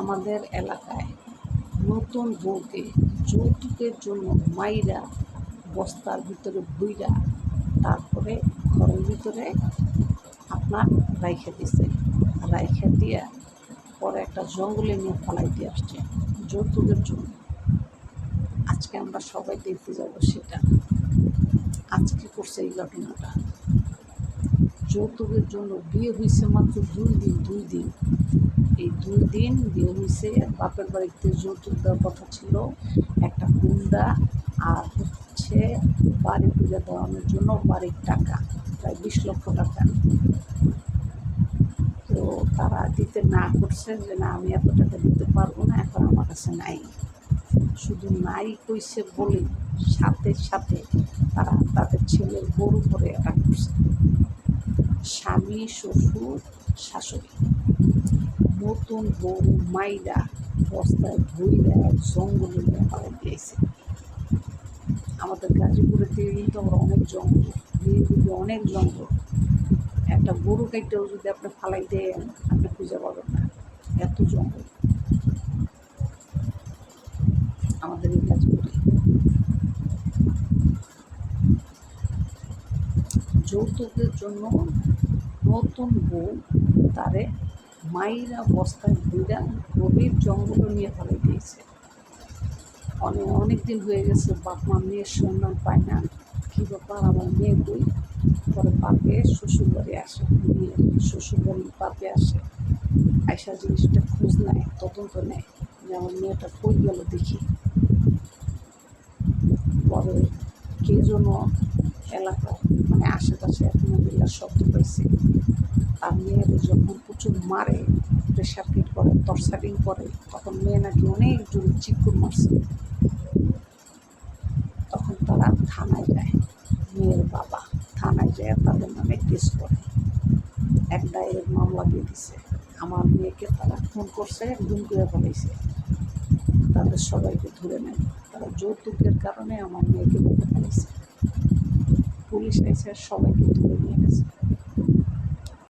আমাদের এলাকায় নতুন বউকে যৌতুকের জন্য মাইরা বস্তার ভিতরে ভুইরা তারপরে ঘরের ভিতরে আপনার রাইখে দিছে। রাইখে দিয়া পরে একটা জঙ্গলে নিয়ে ফালাই দিয়ে আসছে যৌতুকের জন্য। আজকে আমরা সবাই দেখতে যাব সেটা। আজকে করছে এই ঘটনাটা। যৌতুকের জন্য বিয়ে হয়েছে মাত্র দুই দিন দুই দিন। এই দুই দিন বিয়ে হয়েছে বাপের বাড়িতে যৌতুক দেওয়ার কথা ছিল, একটা গুন্ডা আর হচ্ছে বাড়ি পূজা দেওয়ানোর জন্য বাড়ির টাকা, প্রায় বিশ লক্ষ টাকা। তো তারা দিতে না করছে যে, না, আমি এত টাকা দিতে পারব না, এখন আমার কাছে নাই। শুধু নাই কইছে বলে সাথে সাথে তারা তাদের ছেলের গরু করে অ্যাটাক করছে স্বামী শ্বশুর শাশুড়ি নতুন বউ মাইরা বস্তায় এক জঙ্গলে নিয়ে পাড়াই দিয়েছে আমাদের গাজীপুরের দিকে কিন্তু আমরা অনেক জঙ্গল, দিকে অনেক জঙ্গল। একটা গরু কাইটেও যদি আপনি ফালাই দেন, আপনি খুঁজে পাবেন না। এত জঙ্গল। আমাদের এই গাজীপুরে। যৌতুকের জন্য নতুন বউ, তারে মাইরা বস্তায় ঘুরা গভীর জঙ্গলে নিয়ে ফেলে দিয়েছে। অনেক অনেক দিন হয়ে গেছে, বাপ মা মেয়ের সন্ধান পায় না। কী ব্যাপার, আমার মেয়ে বই পরে বাপে শ্বশুর বাড়ি আসে মেয়ে শ্বশুর বাড়ির বাপে আসে। আয়সা জিনিসটা খোঁজ নেয়, তদন্ত নেয় যে আমার মেয়েটা কই গেল দেখি। পরে কে যেন এলাকা মানে আশেপাশে এখন বিল্লার শব্দ পাইছে। তার মেয়ের যখন প্রচুর মারে প্রেশার কিট করে তরসারিং করে, তখন মেয়ে নাকি অনেক জোরে চিকুর মারছে। তখন তারা থানায় যায়। মেয়ের বাবা থানায় যায়, তাদের নামে কেস করে। এক ডায়ের মামলা দিয়ে দিছে। আমার মেয়েকে তারা ফোন করছে একদম করে ফেলেছে তাদের সবাইকে ধরে নেয়। তারা যৌতুকের কারণে আমার মেয়েকে বলে ফেলেছে পুলিশ এসে সবাইকে ধরে নিয়ে গেছে।